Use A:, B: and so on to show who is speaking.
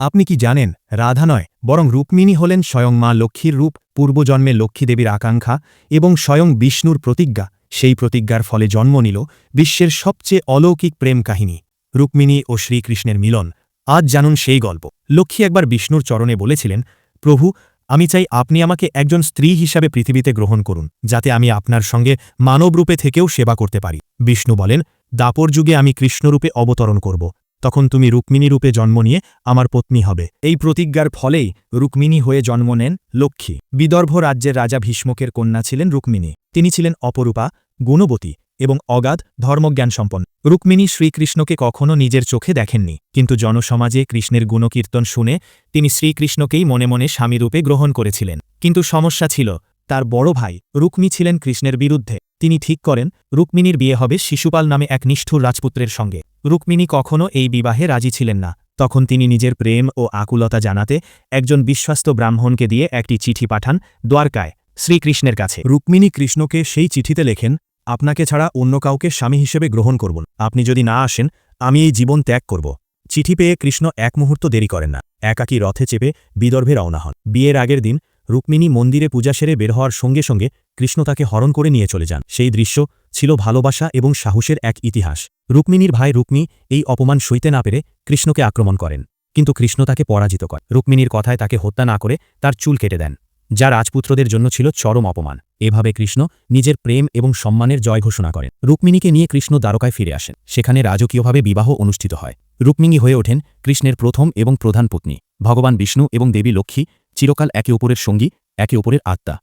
A: আপনি কি জানেন, রাধা নয়, বরং রুক্মিণী হলেন স্বয়ং মা লক্ষ্মীর রূপ, পূর্বজন্মে লক্ষ্মীদেবীর আকাঙ্ক্ষা এবং স্বয়ং বিষ্ণুর প্রতিজ্ঞা। সেই প্রতিজ্ঞার ফলে জন্ম নিল বিশ্বের সবচেয়ে অলৌকিক প্রেম কাহিনী, রুক্মিণী ও শ্রীকৃষ্ণের মিলন। আজ জানুন সেই গল্প। লক্ষ্মী একবার বিষ্ণুর চরণে বলেছিলেন, প্রভু, আমি চাই আপনি আমাকে একজন স্ত্রী হিসাবে পৃথিবীতে গ্রহণ করুন, যাতে আমি আপনার সঙ্গে মানবরূপে থেকেও সেবা করতে পারি। বিষ্ণু বলেন, দাপর যুগে আমি কৃষ্ণরূপে অবতরণ করব। তখন তুমি রুক্মিণী রূপে জন্ম নিয়ে আমার পত্নী হবে। এই প্রতিজ্ঞার ফলেই রুক্মিণী হয়ে জন্ম নেন লক্ষ্মী। বিদর্ভ রাজ্যের রাজা ভীষ্মকের কন্যা ছিলেন রুক্মিণী। তিনি ছিলেন অপরূপা, গুণবতী এবং অগাধ ধর্মজ্ঞান সম্পন্ন রুক্মিণী শ্রীকৃষ্ণকে কখনও নিজের চোখে দেখেননি, কিন্তু জনসমাজে কৃষ্ণের গুণকীর্তন শুনে তিনি শ্রীকৃষ্ণকেই মনে মনে স্বামীরূপে গ্রহণ করেছিলেন। কিন্তু সমস্যা ছিল, তার বড় ভাই রুক্মী ছিলেন কৃষ্ণের বিরুদ্ধে। তিনি ঠিক করেন, রুক্মিণীর বিয়ে হবে শিশুপাল নামে এক নিষ্ঠুর রাজপুত্রের সঙ্গে। রুক্মিণী কখনও এই বিবাহে রাজি ছিলেন না। তখন তিনি নিজের প্রেম ও আকুলতা জানাতে একজন বিশ্বস্ত ব্রাহ্মণকে দিয়ে একটি চিঠি পাঠান দ্বারকায়, শ্রীকৃষ্ণের কাছে। রুক্মিণী কৃষ্ণকে সেই চিঠিতে লেখেন, আপনাকে ছাড়া অন্য কাউকে স্বামী হিসেবে গ্রহণ করব আপনি যদি না আসেন, আমি এই জীবন ত্যাগ করব। চিঠি পেয়ে কৃষ্ণ এক মুহূর্ত দেরি করেন না। একাকী রথে চেপে বিদর্ভে রওনা হন। বিয়ের আগের দিন রুক্মিণী মন্দিরে পূজা সেরে বের হওয়ার সঙ্গে সঙ্গে কৃষ্ণ তাকে হরণ করে নিয়ে চলে যান। সেই দৃশ্য ছিল ভালোবাসা এবং সাহসের এক ইতিহাস। রুক্মিণীর ভাই রুক্মী এই অপমান সইতে না পেরে কৃষ্ণকে আক্রমণ করেন, কিন্তু কৃষ্ণ তাকে পরাজিত করে রুক্মিণীর কথায় তাকে হত্যা না করে তার চুল কেটে দেন, যা রাজপুত্রদের জন্য ছিল চরম অপমান। এভাবে কৃষ্ণ নিজের প্রেম এবং সম্মানের জয় ঘোষণা করেন। রুক্মিণীকে নিয়ে কৃষ্ণ দ্বারকায় ফিরে আসেন, সেখানে রাজকীয়ভাবে বিবাহ অনুষ্ঠিত হয়। রুক্মিণী হয়ে ওঠেন কৃষ্ণের প্রথম এবং প্রধান পত্নী, ভগবান বিষ্ণু এবং দেবী লক্ষ্মী চিরকাল একে অপরের সঙ্গী একে অপরের আত্মা।